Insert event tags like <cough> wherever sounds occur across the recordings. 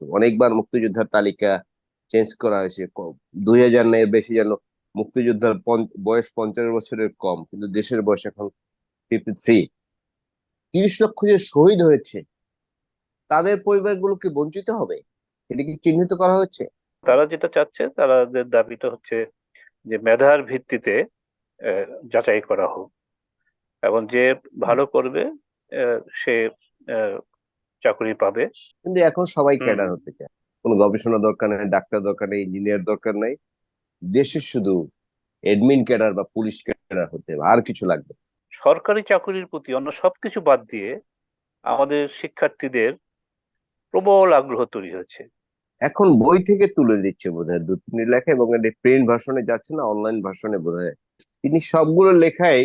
কিন্তু অনেকবার মুক্তিযোদ্ধার তালিকা চেঞ্জ করা হয়েছে দুই হাজার এর বেশি যেন মুক্তিযোদ্ধার বয়স পঞ্চাশ বছরের কম, কিন্তু দেশের বয়স এখন ফিফটি থ্রি তিরিশ লক্ষ যে শহীদ হয়েছে, তাদের পরিবারগুলোকে বঞ্চিত হবে? এটা কি চিহ্নিত করা হচ্ছে তারা যেটা চাচ্ছে তাদের দাবিটা হচ্ছে যে মেধার ভিত্তিতে যাচাই করা হোক। এবং যে ভালো করবে সে চাকরি পাবে। কিন্তু এখন সবাই। ক্যাডার হতে চায়। কোনো গবেষণা দরকার নেই ডাক্তার দরকার নেই ইঞ্জিনিয়ার দরকার নেই। দেশের শুধু এডমিন ক্যাডার বা পুলিশ ক্যাডার হতে আর কিছু লাগবে সরকারি চাকরির প্রতি অন্য সবকিছু বাদ দিয়ে আমাদের শিক্ষার্থীদের প্রবল আগ্রহ তৈরি হয়েছে। এখন বই থেকে তুলে দিচ্ছে বোধহয় দু তিনটি লেখা এবং এটা প্রিন্ট ভার্সনে যাচ্ছে না অনলাইন ভার্সনে বোধহয়। তিনি সবগুলো লেখাই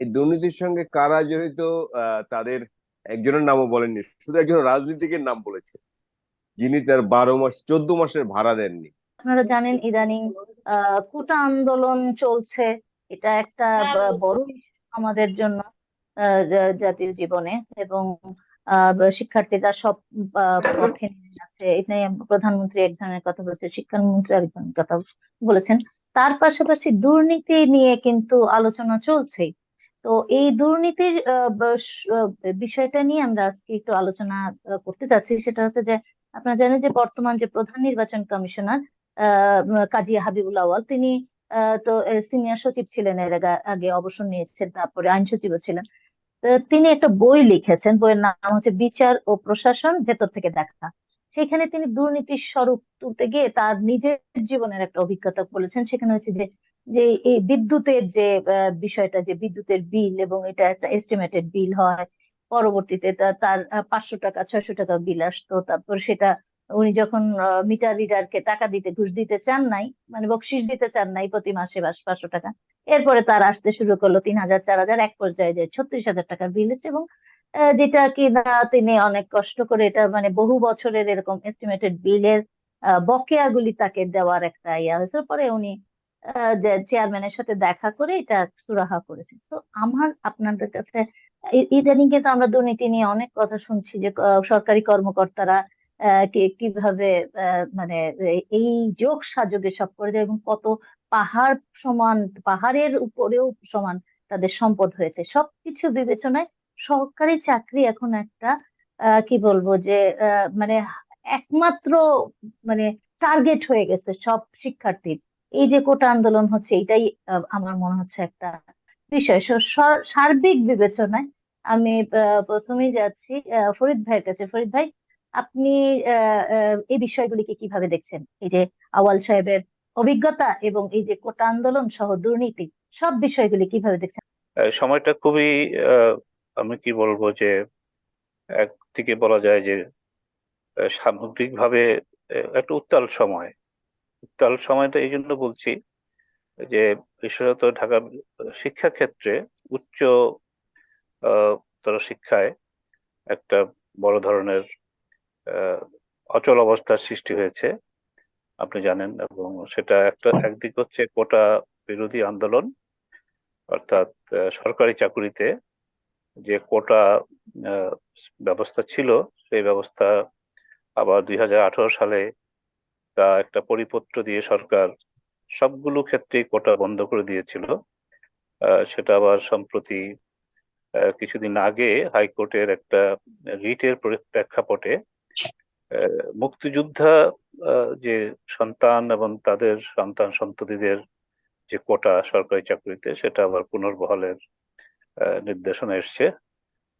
এই দুর্নীতির সঙ্গে কারা জড়িত আহ, তাদের একজনের নামও বলেননি শুধু একজন রাজনীতিকের নাম বলেছে। যিনি তার বারো মাস চোদ্দ মাসের ভাড়া দেননি। আপনারা জানেন ইদানিং আহ কোটা আন্দোলন চলছে। এটা একটা বড় আমাদের জন্য আহ, জা- জাতীয় জীবনে এবং আহ, শিক্ষার্থীরা সব আহ, পথে নেমে যাচ্ছে এটা প্রধানমন্ত্রী এক ধরনের কথা বলেছে শিক্ষামন্ত্রী আরেক ধরনের কথা বলেছেন। তার পাশাপাশি দুর্নীতি নিয়ে কিন্তু আলোচনা চলছেই। তো এই দুর্নীতির বিষয়টা নিয়ে আমরা আজকে একটু আলোচনা করতে চাচ্ছি। সেটা হচ্ছে যে, আপনারা জানেন যে বর্তমান যে প্রধান নির্বাচন কমিশনার কাজী হাবিবুল আওয়াল তিনি তো সিনিয়র সচিব ছিলেন এর আগে অবসর নিয়েছেন, তারপরে আইন সচিবও ছিলেন। তিনি একটা বই লিখেছেন, বইয়ের নাম হচ্ছে বিচার ও প্রশাসন ভেতর থেকে দেখা সেখানে তিনি দুর্নীতির স্বরূপ তুলতে গিয়ে তার নিজের জীবনের একটা অভিজ্ঞতা বলেছেন। সেখানে হচ্ছে যে যে এই বিদ্যুতের যে বিষয়টা, যে বিদ্যুতের বিল এবং এটা একটা এস্টিমেটেড বিল হয়, পরবর্তীতে তার পাঁচশো টাকা, ছয়শো টাকা বিল আসতো। তারপর সেটা উনি যখন মিটার রিডারকে টাকা দিতে, ঘুষ দিতে চান নাই মানে বকশিস দিতে চান নাই প্রতি মাসে পাঁচশো টাকা, এরপরে তার আসতে শুরু করল তিন হাজার, চার হাজার, এক পর্যায়ে যে ছত্রিশ হাজার টাকার বিল এসেছে এবং যেটা কি না তিনি অনেক কষ্ট করে এটা মানে বহু বছরের এরকম এস্টিমেটেড বিলের বকেয়াগুলি তাকে দেওয়ার একটা ইয়া হয়েছে। পরে উনি চেয়ারম্যানের সাথে দেখা করে এটা সুরাহা করেছেন তো আমার, আপনাদের কাছে ইদানিং কিন্তু আমরা দুর্নীতি নিয়ে অনেক কথা শুনছি যে সরকারি কর্মকর্তারা কীভাবে মানে এই যোগ সাযোগে সব করে যায় এবং কত পাহাড় সমান, পাহাড়ের উপরেও সমান তাদের সম্পদ হয়েছে। সবকিছু বিবেচনায় সরকারি চাকরি এখন একটা কি বলব যে মানে একমাত্র মানে টার্গেট হয়ে গেছে সব শিক্ষার্থীর। এই যে কোটা আন্দোলন হচ্ছে এটাই আমার মনে হচ্ছে একটা বিষয়। সার্বিক বিবেচনায় আমি আহ, প্রথমেই যাচ্ছি ফরিদ ভাইয়ের কাছে। ফরিদ ভাই আপনি এই বিষয়গুলিকে কীভাবে দেখছেন? এই যে আওয়াল সাহেবের অভিজ্ঞতা এবং এই যে কোটা আন্দোলন সহ দুর্নীতি সব বিষয়গুলি কীভাবে দেখছেন? সময়টা খুবই আমি কি বলব যে একদিকে বলা যায় যে সামগ্রিকভাবে একটা উত্তাল সময়। উত্তাল সময়টা এই জন্য বলছি যে বিশেষত ঢাকা শিক্ষা ক্ষেত্রে উচ্চ শিক্ষায় একটা বড় ধরনের অচল অবস্থার সৃষ্টি হয়েছে, আপনি জানেন, এবং সেটা একটা একদিক হচ্ছে কোটা বিরোধী আন্দোলন, অর্থাৎ সরকারি চাকুরিতে যে কোটা ব্যবস্থা ছিল, সেই ব্যবস্থা আবার দুই হাজার আঠারো সালে তা একটা পরিপত্র দিয়ে সরকার সবগুলো ক্ষেত্রেই কোটা বন্ধ করে দিয়েছিল। সেটা আবার সম্প্রতি কিছুদিন আগে হাইকোর্টের একটা রিটের প্রেক্ষাপটে মুক্তিযোদ্ধা যে সন্তান এবং তাদের সন্তান সন্ততিদের যে কোটা সরকারি চাকরিতে, সেটা আবার পুনর্বহালের নির্দেশনা এসছে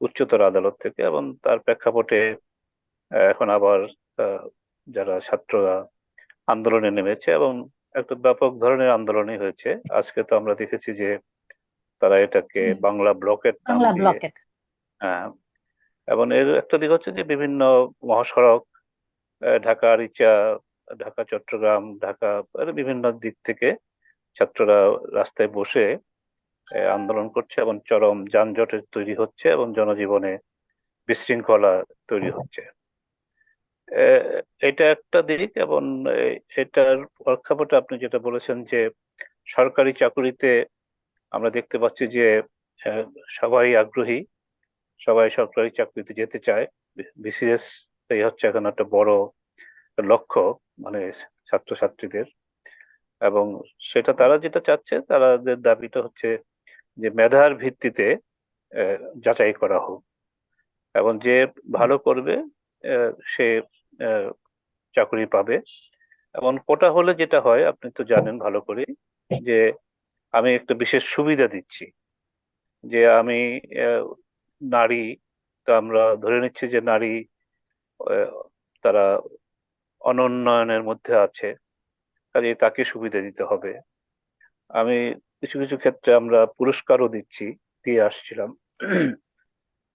উচ্চতর আদালত থেকে এবং তার প্রেক্ষাপটে এখন আবার যারা ছাত্ররা আন্দোলনে নেমেছে এবং একটা ব্যাপক ধরনের আন্দোলনই হয়েছে। আজকে তো আমরা দেখেছি যে তারা এটাকে বাংলা ব্লকের নাম দিয়ে ব্লকেট হ্যাঁ এবং এর একটা দিক হচ্ছে যে বিভিন্ন মহাসড়ক ঢাকা রিচা ঢাকা চট্টগ্রাম ঢাকা বিভিন্ন দিক থেকে ছাত্ররা রাস্তায় বসে আন্দোলন করছে এবং চরম যানজটের তৈরি হচ্ছে এবং জনজীবনে বিশৃঙ্খলা তৈরি হচ্ছে। এটা একটা দিক এবং এটার প্রেক্ষাপটে আপনি যেটা বলেছেন যে সরকারি চাকুরিতে আমরা দেখতে পাচ্ছি যে সবাই আগ্রহী, সবাই সরকারি চাকরিতে যেতে চায়। বিসিএস এই হচ্ছে এখন একটা বড় লক্ষ্য মানে ছাত্রছাত্রীদের। এবং সেটা তারা যেটা চাচ্ছে তাদের দাবিটা হচ্ছে যে মেধার ভিত্তিতে যাচাই করা হোক। এবং যে ভালো করবে সে চাকরি পাবে। এবং কোটা হলে যেটা হয়, আপনি তো জানেন ভালো করে, যে আমি একটা বিশেষ সুবিধা দিচ্ছি। যে আমি নারী, তো আমরা ধরে নিচ্ছি যে নারী তারা অনুন্নয়নের মধ্যে আছে, কাজে তাকে সুবিধা দিতে হবে। আমি কিছু কিছু ক্ষেত্রে আমরা পুরস্কারও দিচ্ছি, দিয়ে আসছিলাম।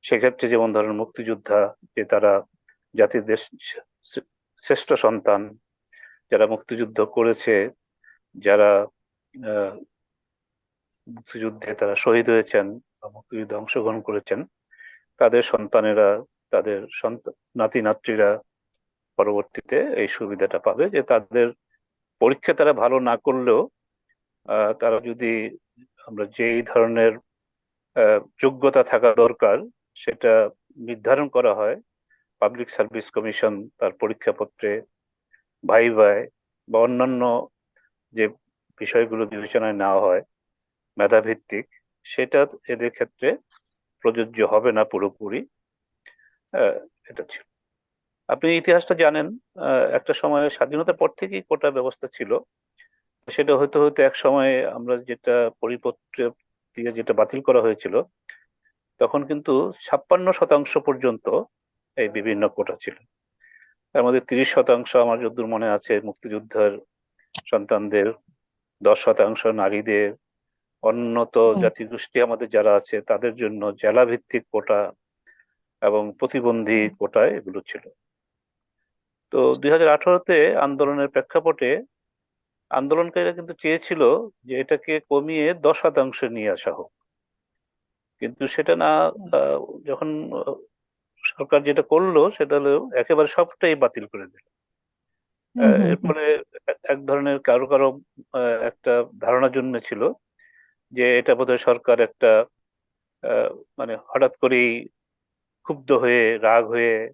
সেক্ষেত্রে যেমন ধরেন মুক্তিযোদ্ধা, যে তারা জাতির দেশ শ্রেষ্ঠ সন্তান যারা মুক্তিযুদ্ধ করেছে, যারা মুক্তিযুদ্ধে তারা শহীদ হয়েছেন বা মুক্তিযুদ্ধে অংশগ্রহণ করেছেন, তাদের সন্তানেরা, তাদের নাতি নাতৃরা পরবর্তীতে এই সুবিধাটা পাবে যে তাদের পরীক্ষা তারা ভালো না করলেও তারা যদি আমরা যেই ধরনের যোগ্যতা থাকা দরকার, সেটা নির্ধারণ করা হয় পাবলিক সার্ভিস কমিশন তার পরীক্ষাপত্রে ভাইভায় বা অন্যান্য যে বিষয়গুলো বিবেচনায় নেওয়া হয়, মেধাভিত্তিক, সেটা এদের ক্ষেত্রে প্রযোজ্য হবে না পুরোপুরি। এটা ছিল। আপনি ইতিহাসটা জানেন একটা সময় স্বাধীনতার পর থেকেই কোটা ব্যবস্থা ছিল। সেটা হয়তো হয়তো এক সময় আমরা যেটা পরিপত্র দিয়ে যেটা বাতিল করা হয়েছিল, তখন কিন্তু ছাপ্পান্ন শতাংশ পর্যন্ত এই বিভিন্ন কোটা ছিল। তার মধ্যে তিরিশ শতাংশ আমার যদ্দূর মনে আছে মুক্তিযুদ্ধের সন্তানদের দশ শতাংশ নারীদের অন্যত জাতিগোষ্ঠী আমাদের যারা আছে তাদের জন্য জেলা ভিত্তিক কোটা এবং প্রতিবন্ধী কোটা এগুলো ছিল। তো দুই হাজার আঠারোতে আন্দোলনের প্রেক্ষাপটে আন্দোলনকারীরা কিন্তু চেয়েছিল যে এটাকে কমিয়ে দশ শতাংশে নিয়ে আসা হোক। কিন্তু সেটা না যখন সরকার যেটা করল সেটা হলো একেবারে সবটাই বাতিল করে দিল। হুম, আহ, এর ফলে এক- ধরনের কারও কারও একটা ধারণা জন্মেছিল যে এটা বোধহয় সরকার একটা মানে হঠাৎ করেই ক্ষুব্ধ হয়ে রাগ হয়ে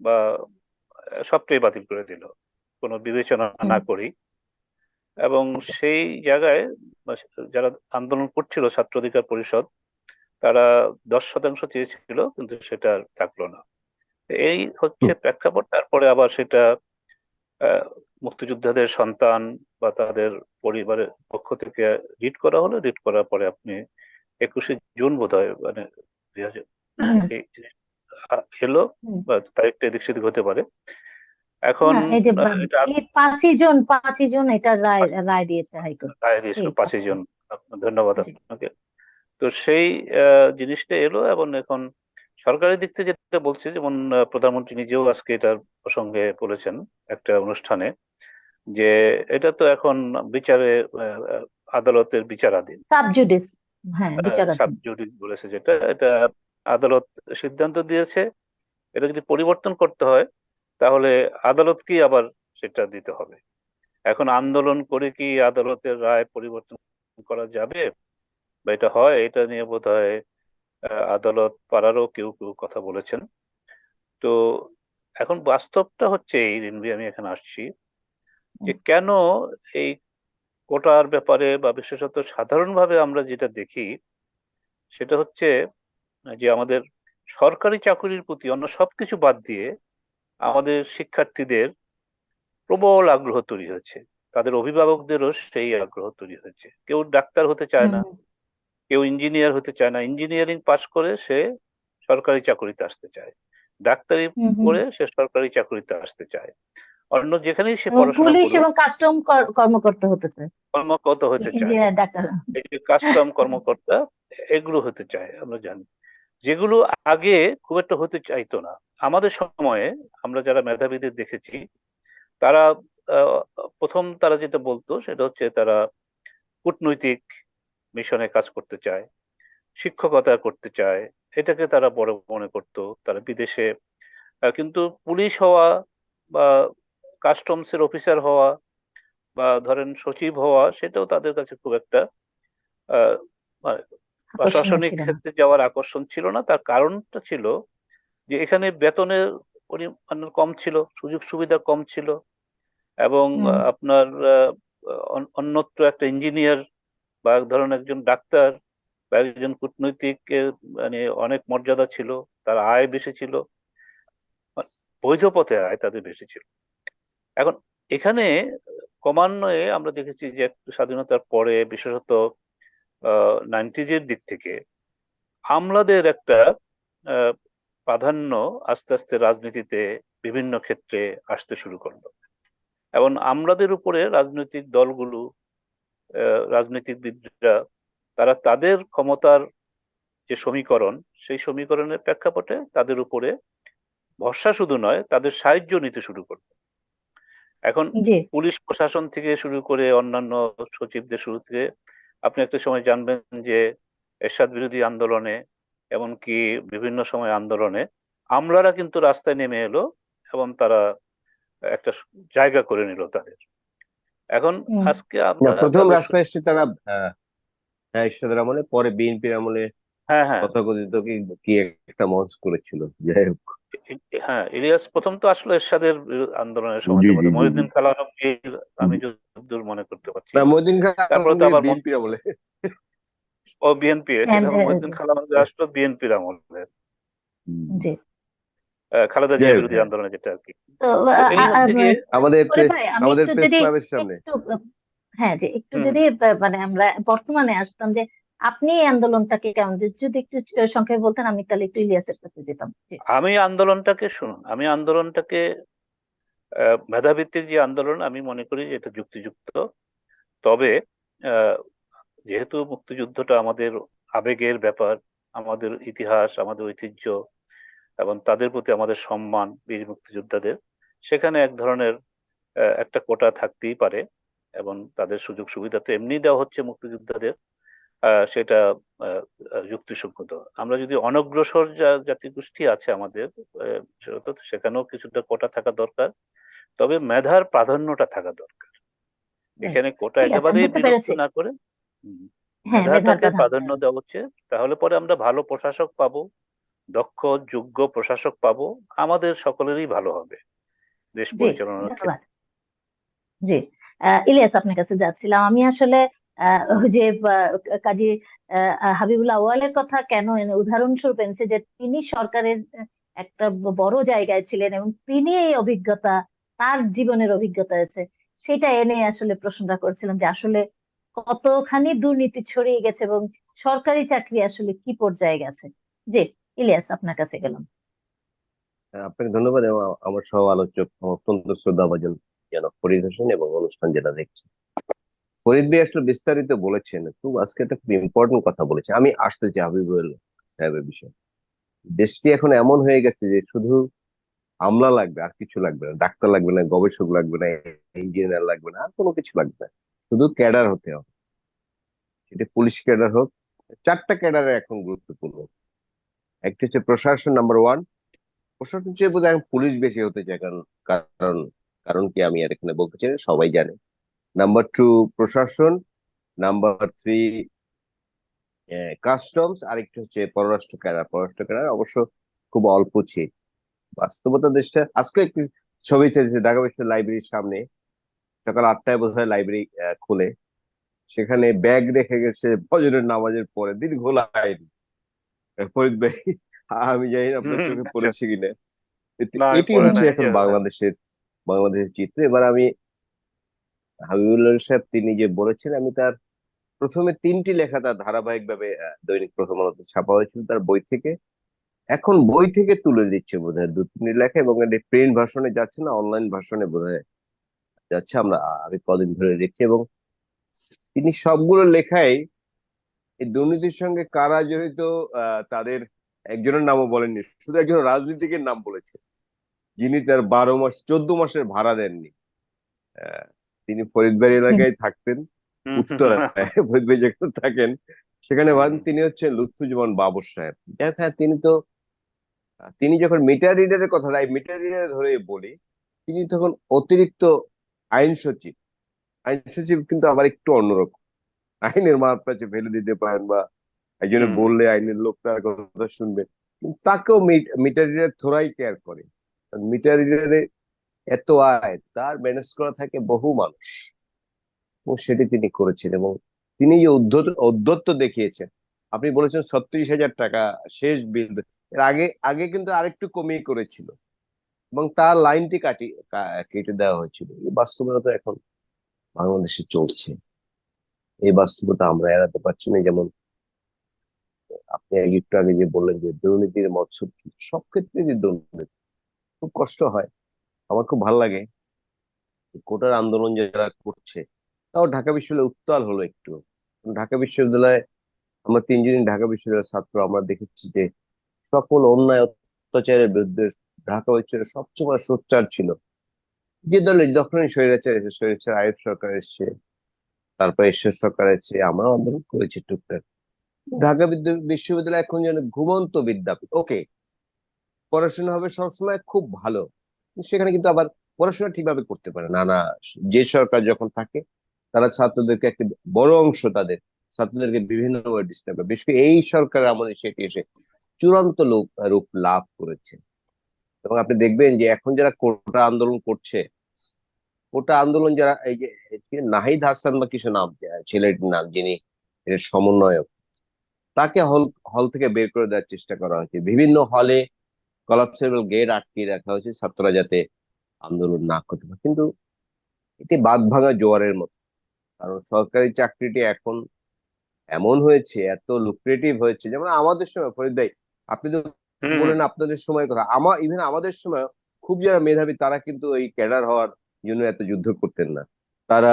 বা সবটাই বাতিল করে দিল। কোনো বিবেচনা না করেই। এবং সেই জায়গায় যারা আন্দোলন করছিল ছাত্র অধিকার পরিষদ তারা দশ শতাংশ চেয়েছিল কিন্তু সেটা আর থাকল না। এই হচ্ছে প্রেক্ষাপট। তারপরে আবার সেটা মুক্তিযোদ্ধাদের সন্তান বা তাদের পরিবারের পক্ষ থেকে রিট করা হলো। রিট করার পরে আপনি একুশে জুন বোধ হয় মানে এলো হুম। বা তারিখটা এদিক সেদিক হতে পারে। এখন পাঁচই জুন পাঁচই জুন এটা রায় রায় দিয়েছে হাইকোর্ট। রায় দিয়েছিল পাঁচই। জন। আপনার ধন্যবাদ আপনাকে। তো সেই জিনিসটা এলো এবং এখন সরকারের দিক থেকে যেটা বলছে যেমন প্রধানমন্ত্রী নিজেও আজকে এটার প্রসঙ্গে বলেছেন একটা অনুষ্ঠানে যে এটা তো এখন বিচারে আদালতের বিচারাধীন। সাবজুডিস হ্যাঁ বলেছে যেটা এটা আদালত সিদ্ধান্ত দিয়েছে এটা যদি পরিবর্তন করতে হয় তাহলে আদালতকেই আবার সেটা দিতে হবে? এখন আন্দোলন করে কি আদালতের রায় পরিবর্তন করা যাবে? বা এটা হয় এটা নিয়ে বোধ হয় আদালত পাড়ারও কেউ কেউ কথা বলেছেন। তো এখন বাস্তবটা হচ্ছে এই রিনভি আমি এখানে আসছি যে কেন এই কোটার ব্যাপারে বা বিশেষত সাধারণভাবে আমরা যেটা দেখি সেটা হচ্ছে যে আমাদের সরকারি চাকরির প্রতি অন্য সবকিছু বাদ দিয়ে আমাদের শিক্ষার্থীদের প্রবল আগ্রহ তৈরি হয়েছে। তাদের অভিভাবকদেরও সেই আগ্রহ তৈরি হয়েছে। কেউ ডাক্তার হতে চায় না। কেউ ইঞ্জিনিয়ার হতে চায় না। ইঞ্জিনিয়ারিং পাশ করে সে সরকারি চাকরিতে আসতে চায়। ডাক্তারি। করে সে সরকারি চাকরিতে আসতে চায়। অন্য যেখানেই সে পড়াশোনা পুলিশ এবং কাস্টম কর্মকর্তা হতে চায়। কর্মকর্তা হতে কাস্টম কর্মকর্তা এগুলো হতে চায় আমরা জানি। যেগুলো আগে খুব একটা হতে চাইতো না। আমাদের সময়ে আমরা যারা মেধাবীদের দেখেছি তারা প্রথম তারা যেটা বলতো সেটা হচ্ছে তারা কূটনৈতিক মিশনে কাজ করতে চায় শিক্ষকতা করতে চায় এটাকে তারা বড় মনে করতো তারা বিদেশে কিন্তু পুলিশ হওয়া বা কাস্টমস এর অফিসার হওয়া বা ধরেন সচিব হওয়া সেটাও তাদের কাছে খুব একটা আহ, মানে প্রশাসনিক ক্ষেত্রে যাওয়ার আকর্ষণ ছিল না। তার কারণটা ছিল যে এখানে বেতনের পরিমাণ কম ছিল সুযোগ সুবিধা কম ছিল এবং আপনার অন্যত্র একটা ইঞ্জিনিয়ার বা এক ধরনের একজন ডাক্তার বা একজন কূটনৈতিক মানে অনেক মর্যাদা ছিল, তার আয় বেশি ছিল, বৈধ পথে আয় তাদের বেশি ছিল। এখন এখানে ক্রমান্বয়ে আমরা দেখেছি যে স্বাধীনতার পরে, বিশেষত নাইনটিজ এর দিক থেকে আমলাদের একটা প্রাধান্য আস্তে আস্তে রাজনীতিতে বিভিন্ন ক্ষেত্রে আসতে শুরু করল। এবং আমলাদের উপরে রাজনৈতিক দলগুলো রাজনীতিবিদরা তারা তাদের ক্ষমতার যে সমীকরণ সেই সমীকরণের প্রেক্ষাপটে তাদের উপরে ভরসা শুধু নয় তাদের সাহায্য নিতে শুরু করল এখন পুলিশ প্রশাসন থেকে শুরু করে অন্যান্য সচিবদের শুরু থেকে আপনি একটা সময় জানবেন যে এরশাদ বিরোধী আন্দোলনে এমনকি বিভিন্ন সময় আন্দোলনে আমলারা কিন্তু রাস্তায় নেমে এলো এবং তারা একটা জায়গা করে নিল তাদের। এখন আজকে আমরা প্রথম রাস্তায় এসছে তারা আহ, হ্যাঁ এরশাদের আমলে পরে বিএনপির আমলে হ্যাঁ হ্যাঁ। তথাকথিত কি কি একটা মঞ্চ করেছিল যাই হোক। হ্যাঁ ইলিয়াস প্রথম তো আসলো এরশাদের আন্দোলনের সময় মহিউদ্দিন জি। আমি যতদূর মনে করতে পারছি। না মদিন তারপরে তো আবার বিএনপির আমলে। ও বিএনপি হ্যাঁ, হ্যাঁ, মহিউদ্দিন খালানবী আসলো বিএনপির আমলে। খালেদা জিয়া বিরোধী হ্যাঁ। আন্দোলনে যেটা আর কি। আমাদের আমাদের প্রেস ক্লাবের সামনে। হ্যাঁ যে একটু যদি মানে আমরা বর্তমানে আসতাম যে আপনি এই আন্দোলনটাকে কেমন যদি একটু সংক্ষেপে বলতেন আমি তাহলে একটু ইলিয়াসের কাছে যেতাম। আমি আন্দোলনটাকে শুনুন আমি আন্দোলনটাকে আহ, মেধাভিত্তিক যে আন্দোলন আমি মনে করি যে এটা যুক্তিযুক্ত। তবে আহ, যেহেতু মুক্তিযুদ্ধটা আমাদের আবেগের ব্যাপার আমাদের ইতিহাস আমাদের ঐতিহ্য এবং তাদের প্রতি আমাদের সম্মান বীর মুক্তিযোদ্ধাদের সেখানে এক ধরনের একটা কোটা থাকতেই পারে এবং তাদের সুযোগ সুবিধা তো এমনি দেওয়া হচ্ছে মুক্তিযোদ্ধাদের সেটা যুক্তিসঙ্গত। আমরা যদি অনগ্রসর যা জাতিগোষ্ঠী আছে আমাদের বিশেষত সেখানেও কিছুটা কোটা থাকা দরকার তবে মেধার প্রাধান্যটা থাকা দরকার। এখানে কোটা একেবারেই বিলুপ্ত না করে হ্যাঁ মেধাটাকে প্রাধান্য দেওয়া হচ্ছে তাহলে পরে আমরা ভালো প্রশাসক পাবো। দক্ষ যোগ্য প্রশাসক পাবো আমাদের সকলেরই ভালো হবে। দেশ পরিচালনার জি ইলিয়াস আপনার কাছে যাচ্ছিলাম। আমি আসলে যে কাজী হাবিবুল্লাহ আউয়ালের কথা কেন উদাহরণস্বরূপ এনেছে যে তিনি সরকারের একটা বড় জায়গায় ছিলেন এবং তিনি এই অভিজ্ঞতা তার জীবনের অভিজ্ঞতা আছে সেটা এনে আসলে প্রশ্নটা করছিলাম যে আসলে কতখানি দুর্নীতি ছড়িয়ে গেছে এবং সরকারি চাকরি আসলে কি পর্যায়ে গেছে। জি ইলিয়াস আপনার কাছে গেলাম। হ্যাঁ, আপনাকে ধন্যবাদ এবং আমার সহ আলোচক অত্যন্ত শ্রদ্ধাভাজন ফরিদ হোসেন এবং অনুষ্ঠান যেটা দেখছে। ফরিদ ভাই বিস্তারিত বলেছেন খুব আজকে একটা খুব ইম্পর্টেন্ট কথা বলেছে। আমি আসতে চাই হাবিবুল সাহেবের বিষয়ে। দেশটি এখন এমন হয়ে গেছে যে শুধু আমলা লাগবে আর কিছু লাগবে না। ডাক্তার লাগবে না গবেষক লাগবে না ইঞ্জিনিয়ার লাগবে না আর কোনো কিছু লাগবে না। শুধু ক্যাডার হতে হবে। সেটা পুলিশ ক্যাডার হোক চারটা ক্যাডারে এখন গুরুত্বপূর্ণ। একটা হচ্ছে প্রশাসন নাম্বার ওয়ান প্রশাসন চেয়ে বোধ পুলিশ বেশি হতে চায় কারণ কারণ কারণ কি আমি আর এখানে বলতে চাই সবাই জানে। নাম্বার টু প্রশাসন। নাম্বার থ্রি কাস্টমস আরেকটা হচ্ছে পররাষ্ট্র ক্যাডার পররাষ্ট্র ক্যাডার অবশ্য খুব অল্প ছিল। বাস্তবতা দেশটা, আজকে একটি ছবি ছেড়েছে ঢাকা বিশ্ববিদ্যালয় লাইব্রেরির সামনে। সকাল আটটায় বোধ হয় লাইব্রেরি খুলে। সেখানে ব্যাগ রেখে গেছে, ফজরের নামাজের পরে, দীর্ঘ লাইন ফরিদ ভাই আমি জানি না আপনার চোখে আচ্ছা। পড়েছে কিনা। এটি- হচ্ছে এখন বাংলাদেশের বাংলাদেশের চিত্র। এবার আমি হাবিবুল্লাহ সাহেব তিনি যে বলেছেন আমি তার প্রথমে তিনটি লেখা তার ধারাবাহিক ভাবে দৈনিক প্রথম আলোতে ছাপা হয়েছিল তার বই থেকে। এখন বই থেকে তুলে দিচ্ছে বোধহয় দু তিনটি লেখা এবং এটি প্রিন্ট ভার্সনে যাচ্ছে না অনলাইন ভার্সনে বোধহয় যাচ্ছে। আমরা আমি কদিন ধরে দেখছি এবং তিনি সবগুলো লেখাই এই দুর্নীতির সঙ্গে কারা জড়িত আহ, তাদের একজনের নামও বলেননি শুধু একজন রাজনীতিকের নাম বলেছে। যিনি তার বারো মাস চোদ্দ মাসের ভাড়া দেননি। তিনি ফরিদবাড়ি এলাকায় থাকতেন উত্তরায় ফরিদবাড়ি যেখানে থাকেন সেখানে ভান তিনি হচ্ছেন লুৎফুজ্জামান বাবর সাহেব। যাই হ্যাঁ তিনি তো তিনি যখন মিটার রিডারের কথা তাই মিটার রিডার ধরে বলি তিনি তখন অতিরিক্ত আইন সচিব। আইন সচিব কিন্তু আবার একটু অন্যরকম। আইনের মার ফেলে দিতে পারেন বা একজনে বললে আইনের লোক তার কথা শুনবে। কিন্তু তাকেও মিটার রিডার থোড়াই কেয়ার করে। মিটার রিডারে এত আয় তার ম্যানেজ করা থাকে বহু মানুষ। এবং সেটি তিনি করেছেন এবং তিনি যে উদ্ধত ঔদ্ধত্য দেখিয়েছেন আপনি বলেছেন ছত্রিশ হাজার টাকা শেষ বিল। এর আগে আগে কিন্তু আরেকটু কমিয়ে করেছিল। এবং তার লাইনটি কাটি কেটে দেওয়া হয়েছিল। এই বাস্তবতা এখন বাংলাদেশে চলছে। এই বাস্তবতা আমরা এড়াতে পারছি না। যেমন, আপনি একটু আগে যে বললেন যে দুর্নীতির মৎস্য, সব ক্ষেত্রে যে দুর্নীতি, খুব কষ্ট হয়। আমার খুব ভালো লাগে। কোটার আন্দোলন যারা করছে, তাও ঢাকা বিশ্ববিদ্যালয় উত্তাল হলো একটু। ঢাকা বিশ্ববিদ্যালয়ে আমরা তিনজনই ঢাকা বিশ্ববিদ্যালয়ের ছাত্র, আমরা দেখেছি যে সকল অন্যায় অত্যাচারের বিরুদ্ধে ঢাকা বিশ্ববিদ্যালয় সবসময় সোচ্চার ছিল। যে দলের যখনই স্বৈরাচার এসে, স্বৈরাচার আয়ুব সরকার এসছে তারপর ঈশ্বর সরকারের এসছে আমরাও আন্দোলন করেছি টুকটাক। ঢাকা বিদ্যা- বিশ্ববিদ্যালয় এখন যেন ঘুমন্ত বিদ্যাপীঠ। ওকে, পড়াশোনা হবে সবসময় খুব ভালো। সেখানে কিন্তু আবার পড়াশোনা ঠিকভাবে করতে পারে। না না যে সরকার যখন থাকে, তারা ছাত্রদেরকে একটি বড় অংশ তাদের, ছাত্রদেরকে বিভিন্ন ডিস্টার্ব বিশেষ করে এই সরকার আমলে সেটি এসে চূড়ান্ত লোক, রূপ লাভ করেছে। এবং আপনি দেখবেন যে এখন যারা কোটা আন্দোলন করছে কোটা আন্দোলন যারা এই যে নাহিদ হাসান বা কিছু নাম ছেলেটির নাম যিনি এর সমন্বয়ক তাকে হল হল থেকে বের করে দেওয়ার চেষ্টা করা হয়েছে। বিভিন্ন হলে কলাপসেবল গেট আটকে রাখা হয়েছে ছাত্ররা যাতে আন্দোলন না করতে পারে। কিন্তু এটি বাদ ভাঙা জোয়ারের মতো। কারণ সরকারি চাকরিটি এখন এমন হয়েছে এত লুক্রেটিভ হয়েছে। যেমন আমাদের সময় ফরিদ ভাই আপনি তো বলেন আপনাদের সময়ের কথা। আমার ইভেন আমাদের সময় খুব যারা মেধাবী তারা কিন্তু এই ক্যাডার হওয়ার জন্য এত যুদ্ধ করতেন না। তারা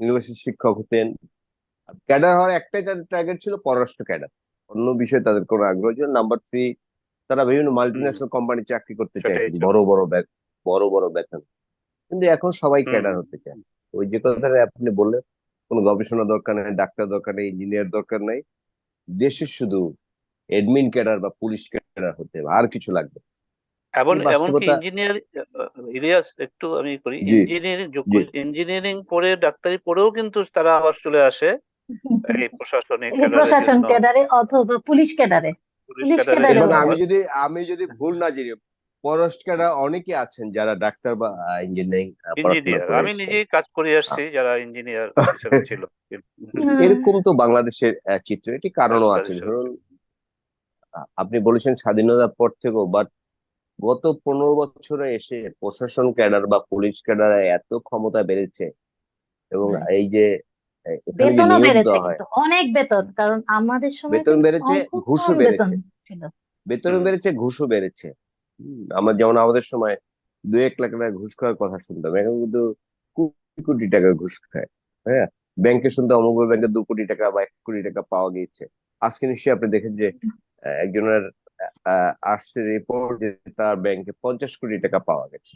ইউনিভার্সিটি শিক্ষক হতেন। ক্যাডার হওয়ার একটাই তাদের টার্গেট ছিল পররাষ্ট্র ক্যাডার। অন্য বিষয়ে তাদের কোনো আগ্রহ ছিল নাম্বার থ্রি তারা বিভিন্ন মাল্টিন্যাশনাল কোম্পানি চাকরি করতে চায় বড় বড় বড় বড় বেতন কিন্তু এখন সবাই ক্যাডার হতে চায়। ওই যে কথাটা আপনি বললেন কোনো গবেষণা দরকার নেই ডাক্তার দরকার নেই ইঞ্জিনিয়ার দরকার নেই। দেশের শুধু এডমিন ক্যাডার বা পুলিশ ক্যাডার হতে আর কিছু লাগবে। এমন এমনকি ইঞ্জিনিয়ার ইলিয়াস একটু আমি করি ইঞ্জিনিয়ারিং। ইঞ্জিনিয়ারিং পড়ে ডাক্তারি পড়েও কিন্তু তারা আবার চলে আসে এই <laughs> প্রশাসনিক প্রশাসন ক্যাডারে অথবা পুলিশ ক্যাডারে। এবং আমি যদি আমি যদি ভুল না জানি ক্যাডার অনেকে আছেন যারা ডাক্তার বা ইঞ্জিনিয়ারিং ইঞ্জিনিয়ার আমি। নিজেই কাজ করে আসছি যারা ইঞ্জিনিয়ার হিসেবে ছিল। <laughs> এরকম তো বাংলাদেশের চিত্র এটি কারণও আছে। ধরুন আপনি বলেছেন স্বাধীনতার পর থেকেও বাট গত পনেরো বছরে এসে প্রশাসন ক্যাডার বা পুলিশ ক্যাডার এত ক্ষমতা বেড়েছে এবং এই যে বেতনও বেড়েছে অনেক বেতন কারণ আমাদের সময় বেতন বেড়েছে ঘুষও বেড়েছে। বেতন। বেড়েছে ঘুষও বেড়েছে। আমরা যেমন আমাদের সময় দু এক লাখ টাকা ঘুষ খাওয়ার কথা শুনতাম এখন কিন্তু কোটি কোটি টাকা ঘুষ খায় হ্যাঁ? ব্যাংকে শুনতে অমুক ব্যাংকে দু কোটি টাকা বা এক কোটি টাকা পাওয়া গিয়েছে। আজকে নিশ্চয়ই আপনি দেখেন যে একজনের আসছে রিপোর্ট যে তার ব্যাংকে পঞ্চাশ কোটি টাকা পাওয়া গেছে।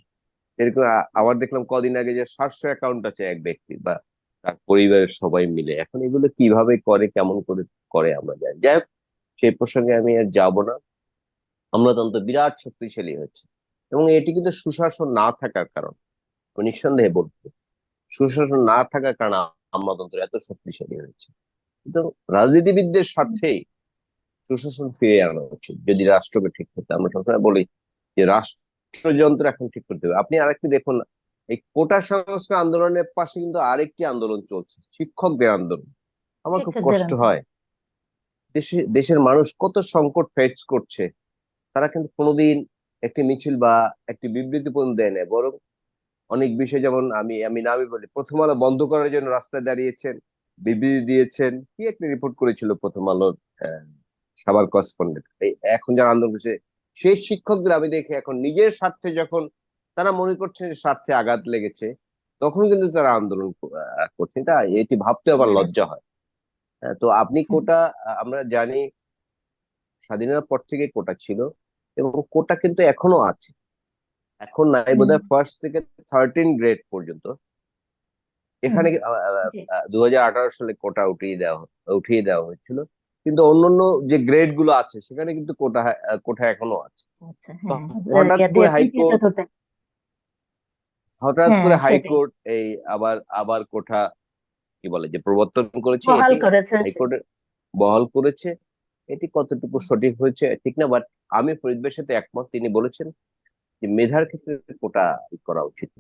এরকম আবার দেখলাম কদিন আগে যে সাতশো অ্যাকাউন্ট আছে এক ব্যক্তির বা তার পরিবারের সবাই মিলে। এখন এগুলো কীভাবে করে, কেমন করে করে আমরা জানি। যাই হোক, সেই প্রসঙ্গে আমি আর যাব না। আমলাতন্ত্র বিরাট শক্তিশালী হচ্ছে এবং এটি কিন্তু সুশাসন না থাকার কারণ। নিঃসন্দেহে বলব, সুশাসন না থাকার কারণে আমলাতন্ত্র এত শক্তিশালী হয়েছে। কিন্তু রাজনীতিবিদদের সাথেই সুশাসন ফিরিয়ে আনা উচিত। যদি রাষ্ট্রকে ঠিক করতে আমরা সবসময় বলি যে রাষ্ট্রযন্ত্র এখন ঠিক করতে হবে। আপনি আরেকটি দেখুন এই কোটা সংস্কার আন্দোলনের পাশে কিন্তু আরেকটি আন্দোলন চলছে শিক্ষকদের আন্দোলন। আমার খুব কষ্ট হয়। দেশে দেশের মানুষ কত সংকট ফেস করছে তারা কিন্তু কোনোদিন একটি মিছিল বা একটি বিবৃতি পর্যন্ত দেয় না বরং অনেক বিষয় যেমন আমি আমি নামই বলি প্রথম আলো বন্ধ করার জন্য রাস্তায় দাঁড়িয়েছেন বিবৃতি দিয়েছেন কি একটা রিপোর্ট করেছিল প্রথম আলোর আহ, সাবার করেসপন্ডেন্ট এখন যারা আন্দোলন করছে সেই শিক্ষকদের আমি দেখি এখন নিজের স্বার্থে যখন তারা মনে করছেন স্বার্থে আঘাত লেগেছে তখন কিন্তু তারা আন্দোলন করছে। এটা এটি ভাবতে আবার লজ্জা হয়। হ্যাঁ, তো আপনি কোটা আমরা জানি স্বাধীনতার পর থেকে কোটা ছিল এবং কোটা কিন্তু এখনও আছে। এখন নাই বোধ ফার্স্ট থেকে থার্টিন গ্রেড পর্যন্ত। এখানে। দু হাজার আঠারো সালে কোটা উঠিয়ে দেওয়া উঠিয়ে দেওয়া হয়েছিল। কিন্তু অন্যান্য যে গ্রেডগুলো আছে সেখানে কিন্তু কোটা আহ, কোটা এখনও আছে। আচ্ছা হ্যাঁ হঠাৎ করে হাইকোর্ট হঠাৎ হ্যাঁ, করে হাইকোর্ট এই আবার আবার কোটা কি বলে যে প্রবর্তন করেছে বহাল এটি হাইকোর্টে বহাল করেছে। এটি কতটুকু সঠিক হয়েছে ঠিক না বাট আমি ফরিদ ভাইয়ের সাথে একমত। তিনি বলেছেন যে মেধার ক্ষেত্রে কোটা করা উচিত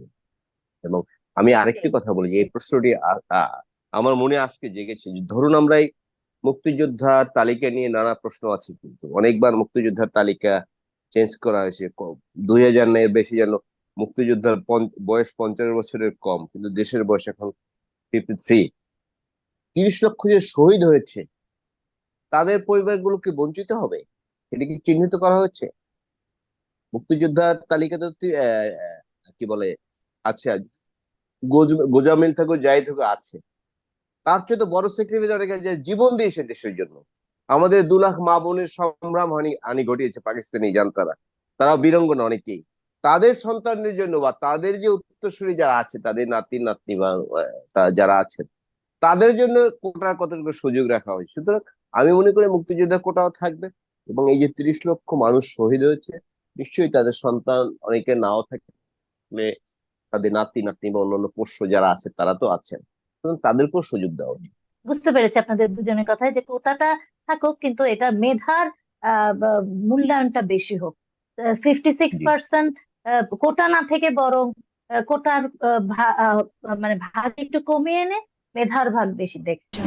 এবং আমি আরেকটি কথা বলি যে এই প্রশ্নটি আমার মনে আজকে জেগেছে। যে ধরুন আমরা এই মুক্তিযোদ্ধার তালিকা নিয়ে নানা প্রশ্ন আছে কিন্তু। অনেকবার মুক্তিযোদ্ধার তালিকা চেঞ্জ করা হয়েছে। দুই হাজার এর বেশি যেন মুক্তিযোদ্ধার বয়স পঞ্চাশ বছরের কম, কিন্তু দেশের বয়স এখন ফিফটি থ্রি তিরিশ লক্ষ যে শহীদ হয়েছে, তাদের পরিবারগুলোকে বঞ্চিত হবে? এটা কি চিহ্নিত করা হচ্ছে? মুক্তিযোদ্ধার তালিকাতে কি বলে, আছে। গোজ- গোজামিল থাকুক যাই থাকুক, আছে। তার চেয়ে বড় যে জীবন দিয়েছে দেশের জন্য। আমাদের দু লাখ মা বোনের সংগ্রাম হানি হানি ঘটিয়েছে পাকিস্তানি জানতারা। তারা বীরঙ্গনা অনেকেই। তাদের সন্তানদের জন্য বা তাদের যে উত্তরসূরি যারা আছে, তাদের নাতি, নাতনি বা যারা আছেন, তাদের জন্য কোটার কতটুকু সুযোগ রাখা হয় সুতরাং আমি মনে করি মুক্তিযোদ্ধা কোটাও থাকবে এবং এই যে তিরিশ লক্ষ মানুষ শহীদ হয়েছে, নিশ্চয়ই তাদের সন্তান অনেকে নাও থাকে তাদের নাতি, নাতনি বা অন্যান্য পোষ্য যারা আছে, তারা তো আছেন। তাদেরকেও সুযোগ দেওয়া বুঝতে পেরেছি আপনাদের দুজনের কথায় যে কোটাটা থাকুক কিন্তু এটা মেধার আহ, মূল্যায়নটা বেশি হোক। Fifty six. পার্সেন্ট কোটা না থেকে বরং কোটার মানে ভাগ একটু কমিয়ে এনে মেধার ভাগ বেশি দেখছে।